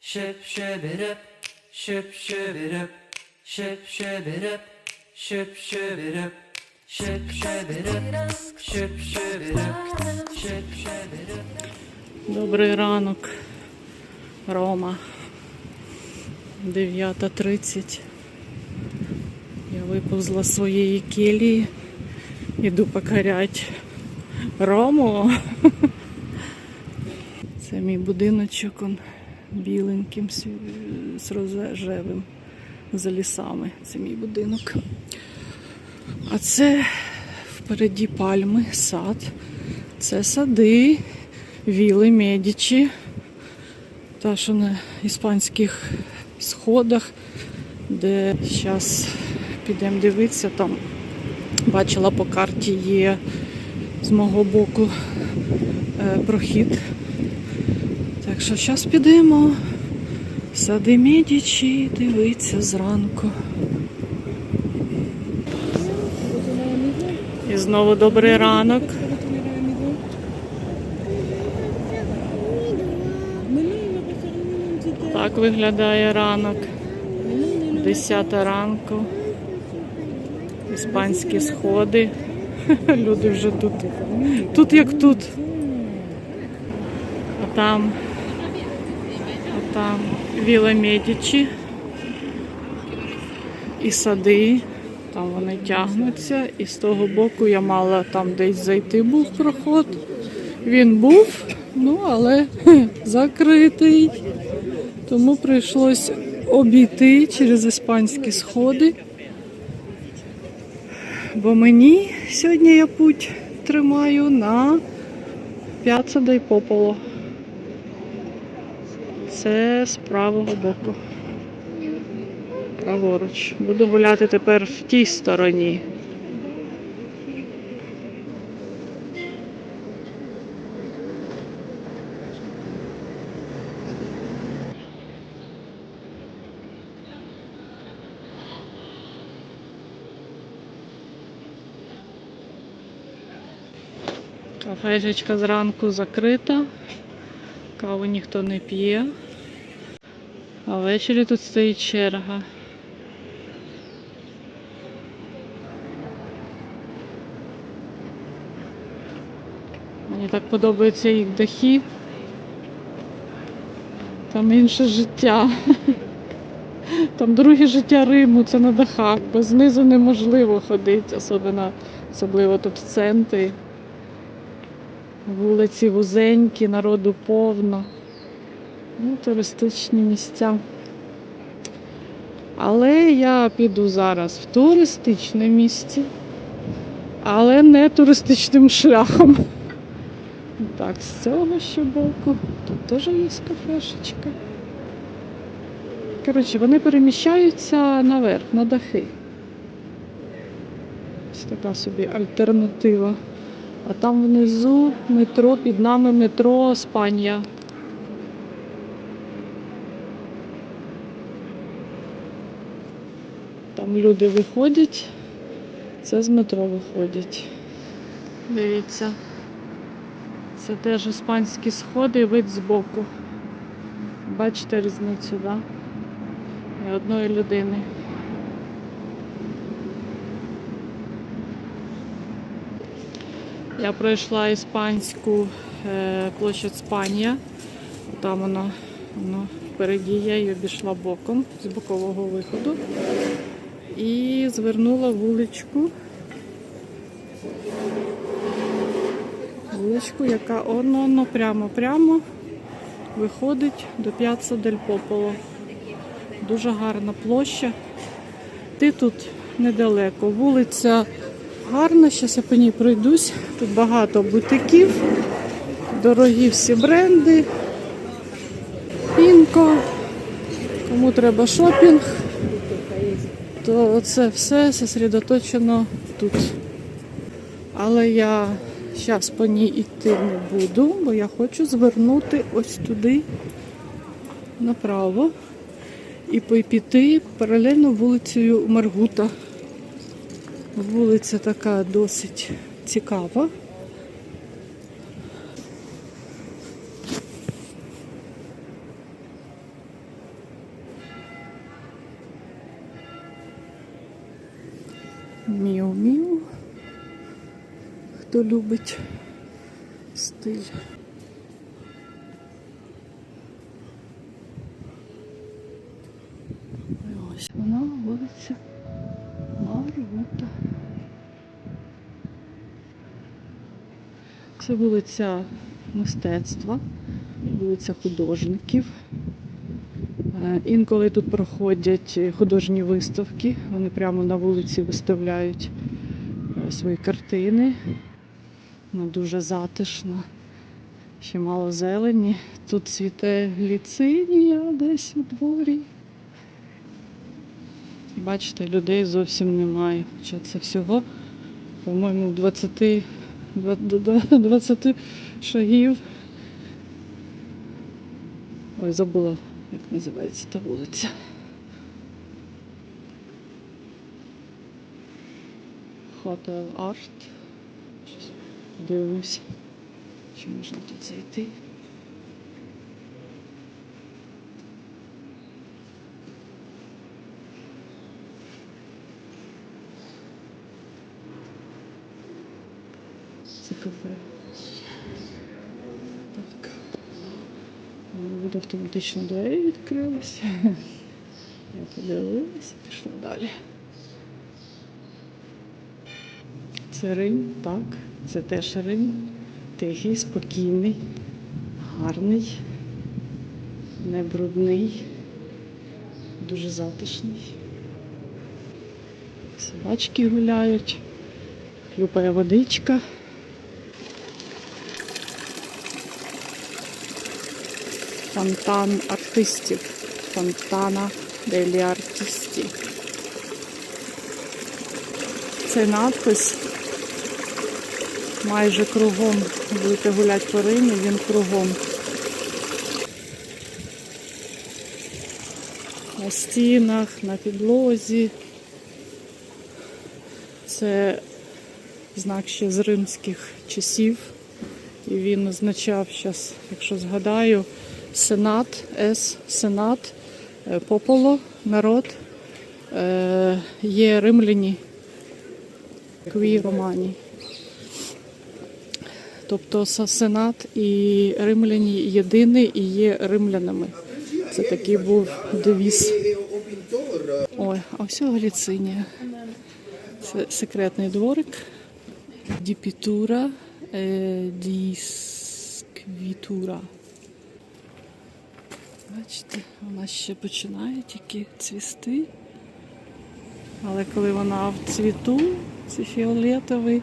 Ship ship it up, ship ship it up, ship ship it up, ship ship it up, ship ship it up, ship ship it up, ship ship it up. Добрий ранок, Рома. 9.30. Я виповзла з своєї келії. Іду покорять Рому. Це мій будиночок, он біленьким з рожевим за лісами. Це мій будинок. А це впереді пальми, сад. Це сади, віли Медічі. Та, що на іспанських сходах, де зараз підемо дивитися, там бачила по карті є з мого боку е, прохід. Так що зараз підемо в сади Медічі дивитися зранку. І знову добрий ранок. Так виглядає ранок. 10 ранку. Іспанські сходи. Люди вже тут. Тут як тут. А там. Там Віла Медічі. І сади. Там вони тягнуться. І з того боку я мала там десь зайти був проход. Він був, ну але закритий. Тому прийшлось обійти через іспанські сходи. Бо мені сьогодні я путь тримаю на П'яца Пополо. Це з правого боку. Праворуч. Буду гуляти тепер в тій стороні. Кафешечка зранку закрита, каву ніхто не п'є, а ввечері тут стоїть черга. Мені так подобаються їх дахи. Там інше життя. Там друге життя Риму, це на дахах, бо знизу неможливо ходити, особливо, особливо тут в центрі. Вулиці вузенькі, народу повно. Ну, туристичні місця. Але я піду зараз в туристичне місце, але не туристичним шляхом. Так, з цього ще боку. Тут теж є кафешечка. Коротше, вони переміщаються наверх, на дахи. Ось така собі альтернатива. А там внизу метро, під нами метро Спанія. Люди виходять, це з метро виходять. Дивіться. Це теж іспанські сходи, вид збоку. Бачите різницю, так? Да? Ні одної людини. Я пройшла іспанську е, площадь Спанія. Там воно, воно впереді я її обійшла боком з бокового виходу. І звернула вуличку. Вуличку, яка воно прямо-прямо виходить до П'яцца Дель Пополо. Дуже гарна площа. Ти тут недалеко. Вулиця гарна, зараз я по ній пройдусь. Тут багато бутиків, дорогі всі бренди. Пінко. Кому треба шопінг, то це все зосередоточено тут. Але я зараз по ній йти не буду, бо я хочу звернути ось туди направо і піти паралельно вулицею Маргута. Вулиця така досить цікава. Хто любить стиль. Ось вона вулиця Маргута. Це вулиця мистецтва, вулиця художників. Е, Інколи тут проходять художні виставки. Вони прямо на вулиці виставляють е, свої картини. Вона дуже затишна. Ще мало зелені. Тут цвіте гліцинія десь у дворі. Бачите, людей зовсім немає. Хоча це всього, по-моєму, 20, 20 шагів. Ой, забула, як називається та вулиця. Hotel Art. Щось Дивимося, чи можна тут зайти. Це кафе. Так. Від автоматично двері відкрилися. Я подивилася, пішла далі. Це Рим, так, це теж Рим. Тихий, спокійний, гарний, не брудний, дуже затишний. Собачки гуляють, хлюпає водичка. Фонтан артистів. Фонтана делі артисті. Цей надпис майже кругом. Будете гуляти по Римі, він кругом. На стінах, на підлозі. Це знак ще з римських часів. І він означав зараз, якщо згадаю, сенат, С, сенат, е, пополо, народ. Е, Є римляні, кві романі. Тобто сенат і римляні єдині і є римлянами. Це такий був девіз. Ой, а ось Галіцинія. Це секретний дворик. Діпітура, е, дісквітура. Бачите, вона ще починає тільки цвісти. Але коли вона в цвіту, це фіолетовий,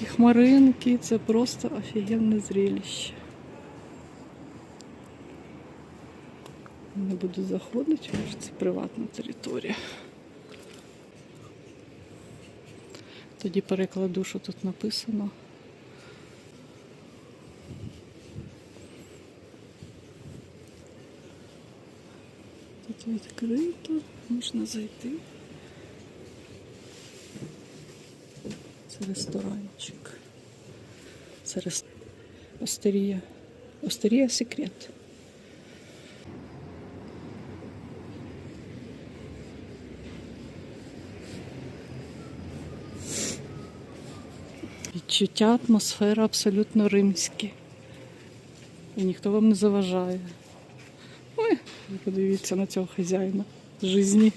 такі хмаринки, це просто офігенне зрелище. Не буду заходити, тому це приватна територія. Тоді перекладу, що тут написано. Тут відкрито, можна зайти. Це ресторанчик. Це рес... Остерія. Остерія секрет. Відчуття, атмосфера абсолютно римські. І ніхто вам не заважає. Ой, подивіться на цього хазяїна житті.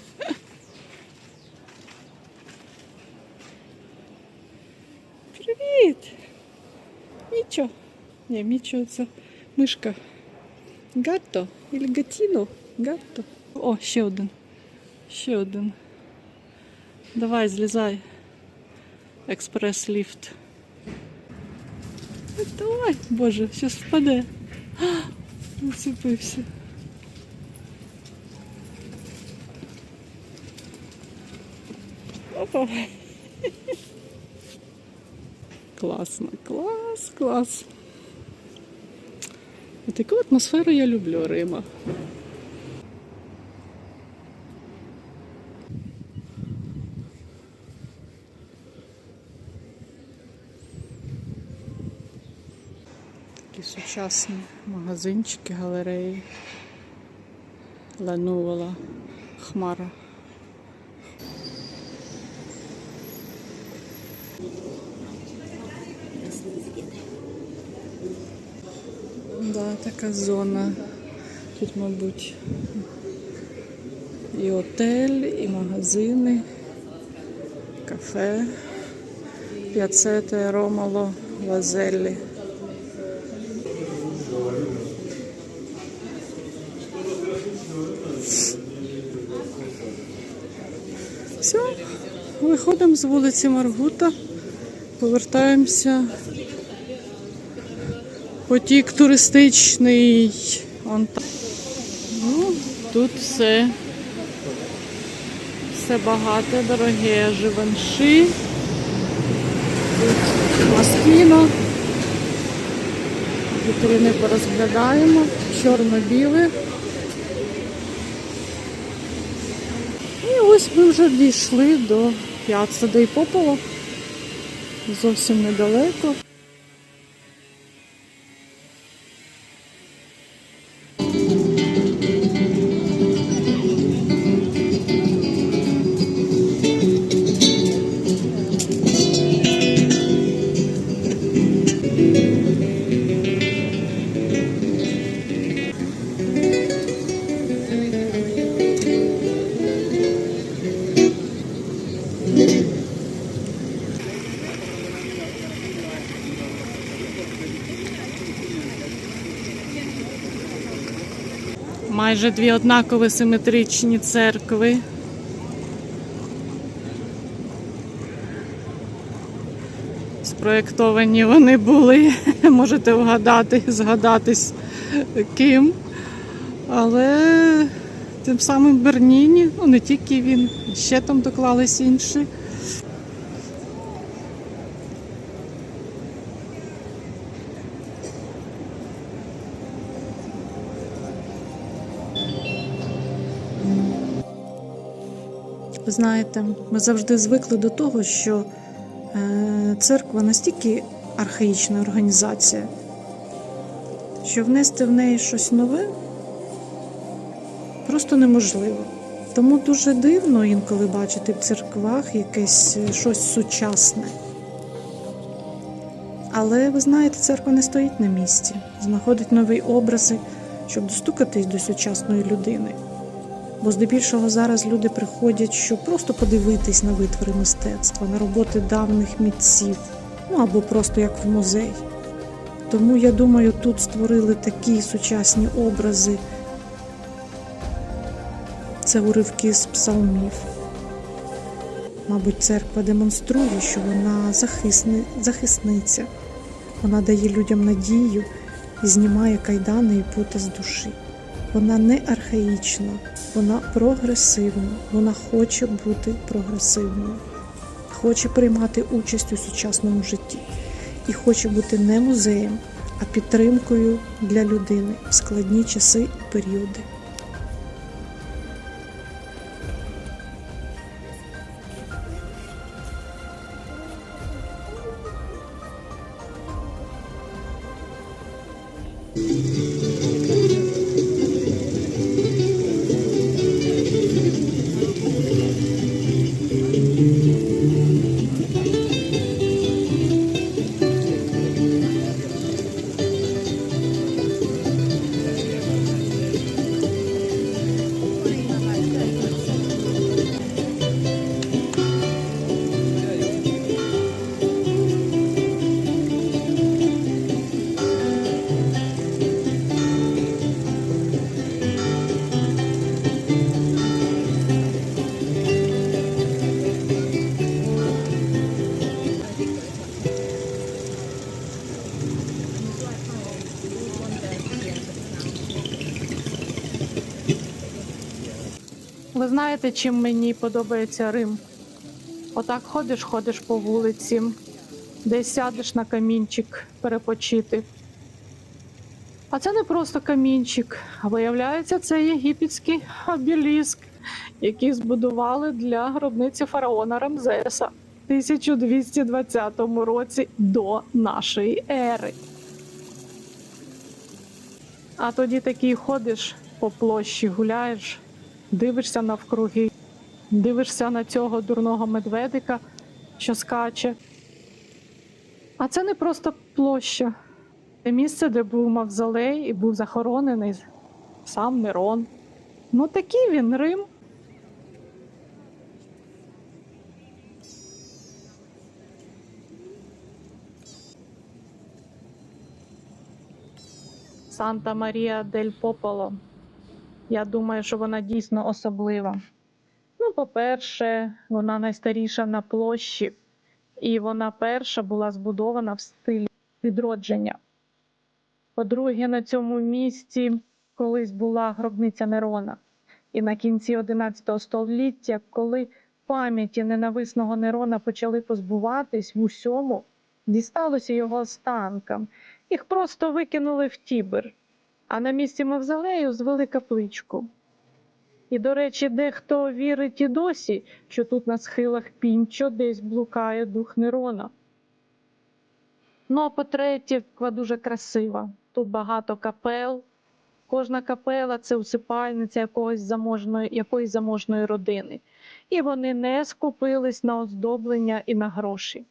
Ні, Мічо це мишка. Гатто или гатіно? Гатто. О, ще один. Ще один. Давай, злізай. Експрес-ліфт. Е, Давай, боже, зараз впаде. А, Уцепився. Опа. Класно, клас, клас. Таку атмосферу я люблю Рима. Такі сучасні магазинчики, галереї. Ленувала хмара. Така зона. Тут, мабуть, і отель, і магазини, кафе. П'яцете Ромало Лазеллі. Все, виходимо з вулиці Маргута, повертаємося. Потік туристичний. Он там. Ну, тут все. Все багате, дороге, живанши. Тут маскіно. Вітрини порозглядаємо. Чорно-біле. І ось ми вже дійшли до П'яцца Дей Пополо. Зовсім недалеко. Майже дві однакові симетричні церкви. Спроєктовані вони були. Можете вгадати, згадатись ким. Але тим самим Берніні, ну не тільки він, ще там доклались інші. Знаєте, ми завжди звикли до того, що е, церква настільки архаїчна організація, що внести в неї щось нове просто неможливо. Тому дуже дивно інколи бачити в церквах якесь е, щось сучасне. Але ви знаєте, церква не стоїть на місці, знаходить нові образи, щоб достукатись до сучасної людини. Бо здебільшого зараз люди приходять, щоб просто подивитись на витвори мистецтва, на роботи давніх митців, ну або просто як в музей. Тому я думаю, тут створили такі сучасні образи. Це уривки з псалмів. Мабуть, церква демонструє, що вона захисни, захисниця. Вона дає людям надію і знімає кайдани і пути з душі. Вона не архаїчна, вона прогресивна, вона хоче бути прогресивною, хоче приймати участь у сучасному житті і хоче бути не музеєм, а підтримкою для людини в складні часи і періоди. Знаєте, чим мені подобається Рим? Отак ходиш, ходиш по вулиці, десь сядеш на камінчик перепочити. А це не просто камінчик, а виявляється, це єгипетський обеліск, який збудували для гробниці фараона Рамзеса в 1220 році до нашої ери. А тоді такий ходиш по площі, гуляєш, дивишся навкруги, дивишся на цього дурного медведика, що скаче. А це не просто площа, Це місце, де був мавзолей і був захоронений сам Нерон. Ну такий він Рим. Санта Марія дель Пополо. Я думаю, що вона дійсно особлива. Ну, по-перше, вона найстаріша на площі, і вона перша була збудована в стилі відродження. По-друге, на цьому місці колись була гробниця Нерона. І на кінці XI століття, коли пам'яті ненависного Нерона почали позбуватись в усьому, дісталося його останкам. Їх просто викинули в Тібер, а на місці мавзолею звели капличку. І, до речі, дехто вірить і досі, що тут на схилах Пінчо десь блукає дух Нерона. Ну, а по-третє, церква дуже красива. Тут багато капел. Кожна капела це усипальниця якогось заможної, якоїсь заможної родини. І вони не скупились на оздоблення і на гроші.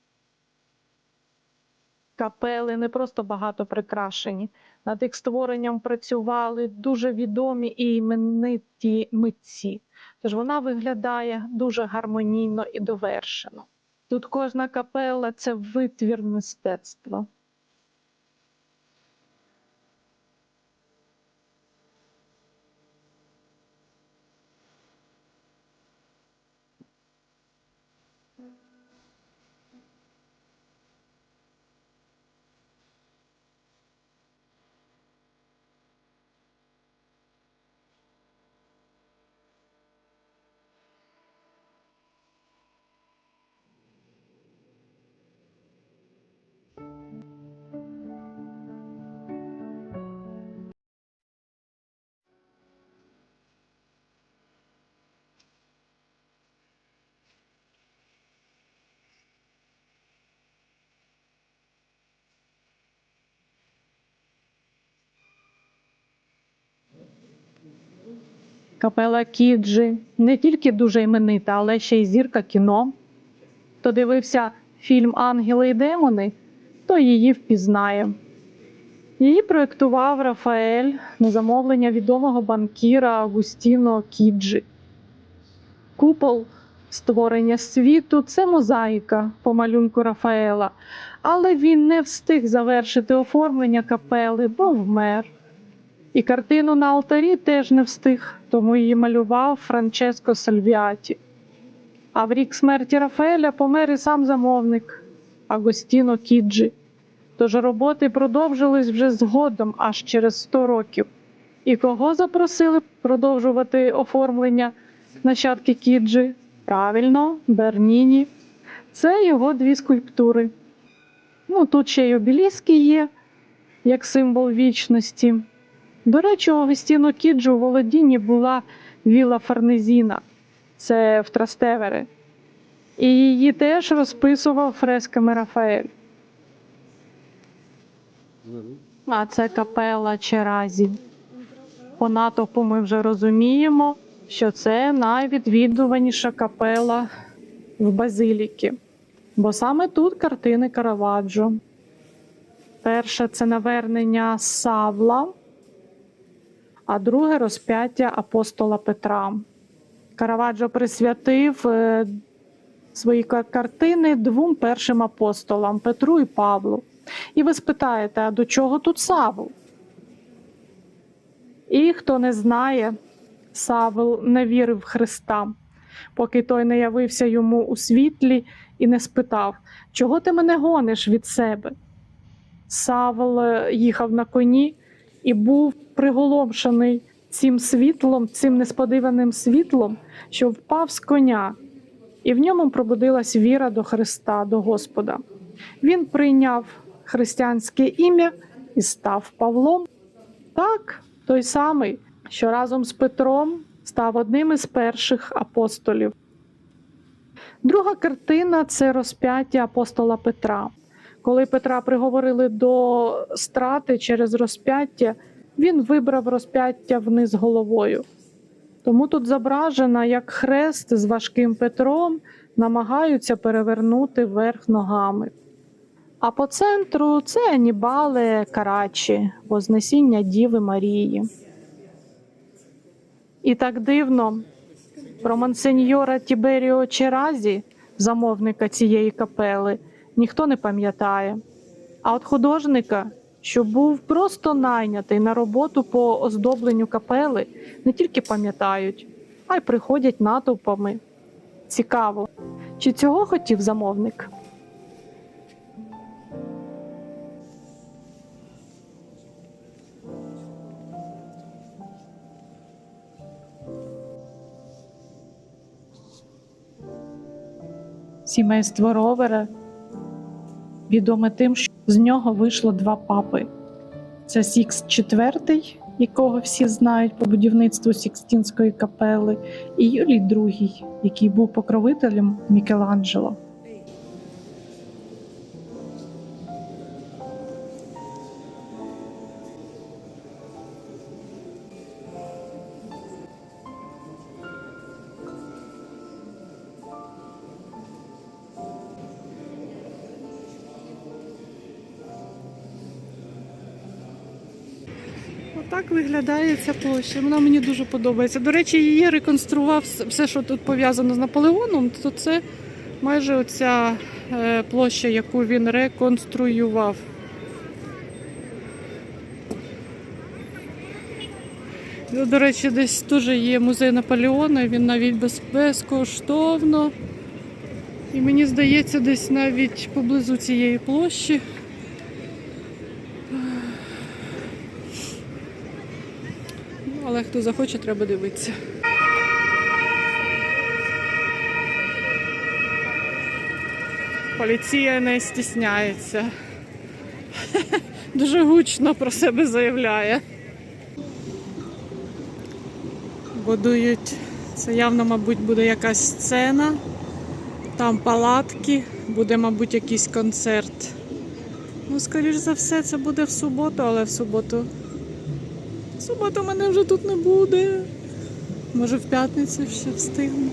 Капели не просто багато прикрашені. Над їх створенням працювали дуже відомі і імениті митці. Тож вона виглядає дуже гармонійно і довершено. Тут кожна капела це витвір мистецтва. Капела Кіджі не тільки дуже іменита, але ще й зірка кіно. Хто дивився фільм Ангели і демони, то її впізнає. Її проєктував Рафаель на замовлення відомого банкіра Агустіно Кіджі. Купол створення світу це мозаїка по малюнку Рафаела, але він не встиг завершити оформлення капели, бо вмер. І картину на алтарі теж не встиг, тому її малював Франческо Сальвіаті. А в рік смерті Рафаеля помер і сам замовник Агостіно Кіджі. Тож роботи продовжились вже згодом, аж через 100 років. І кого запросили продовжувати оформлення нащадки Кіджі? Правильно, Берніні. Це його дві скульптури. Ну, тут ще й обіліски є, як символ вічності. До речі, у Агостіно Кіджу у володінні була віла Фарнезіна, це в Трастевере. І її теж розписував фресками Рафаель. А це капела Черазі. По натовпу ми вже розуміємо, що це найвідвідуваніша капела в Базиліки. Бо саме тут картини Караваджо. Перше це навернення Савла, а друге розп'яття апостола Петра. Караваджо присвятив е, свої картини двом першим апостолам Петру і Павлу. І ви спитаєте, а до чого тут Савл? І хто не знає, Савл не вірив в Христа, поки той не явився йому у світлі і не спитав, чого ти мене гониш від себе? Савл е, їхав на коні і був приголомшений цим світлом, цим несподіваним світлом, що впав з коня, і в ньому пробудилась віра до Христа, до Господа. Він прийняв християнське ім'я і став Павлом. Так, той самий, що разом з Петром став одним із перших апостолів. Друга картина це розп'яття апостола Петра. Коли Петра приговорили до страти через розп'яття, він вибрав розп'яття вниз головою. Тому тут зображена, як хрест з важким Петром намагаються перевернути вверх ногами. А по центру це Анібале Карачі, Вознесіння Діви Марії. І так дивно про монсеньора Тіберіо Черазі, замовника цієї капели, ніхто не пам'ятає. А от художника, що був просто найнятий на роботу по оздобленню капели, не тільки пам'ятають, а й приходять натовпами. Цікаво, чи цього хотів замовник? Сімейство Ровера відоме тим, що з нього вийшло два папи. Це Сікс IV, якого всі знають по будівництву Сікстінської капели, і Юлій II, який був покровителем Мікеланджело. Отак виглядає ця площа. Вона мені дуже подобається. До речі, її реконстрував все, що тут пов'язано з Наполеоном, то це майже оця е, площа, яку він реконструював. Ну, До речі, десь теж є музей Наполеона, він навіть без, безкоштовно. І мені здається, десь навіть поблизу цієї площі. Але хто захоче, треба дивитися. Поліція не стісняється. Дуже гучно про себе заявляє. Будують. Це явно, мабуть, буде якась сцена. Там палатки, буде, мабуть, якийсь концерт. Ну, скоріш за все, це буде в суботу, але в суботу в суботу мене вже тут не буде. Може в п'ятницю ще встигну.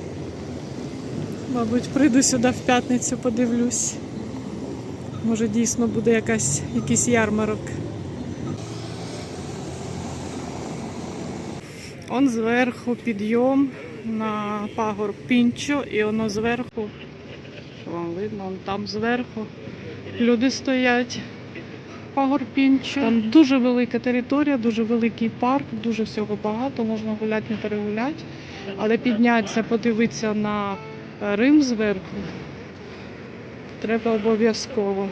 Мабуть, прийду сюди в п'ятницю, подивлюсь. Може дійсно буде якась, якийсь ярмарок. Он зверху підйом на пагорб Пінчо, і воно зверху, що вам видно, там зверху люди стоять. Пагорб Пінчо. Там дуже велика територія, дуже великий парк, дуже всього багато, можна гуляти, не перегуляти. Але піднятися, подивитися на Рим зверху треба обов'язково.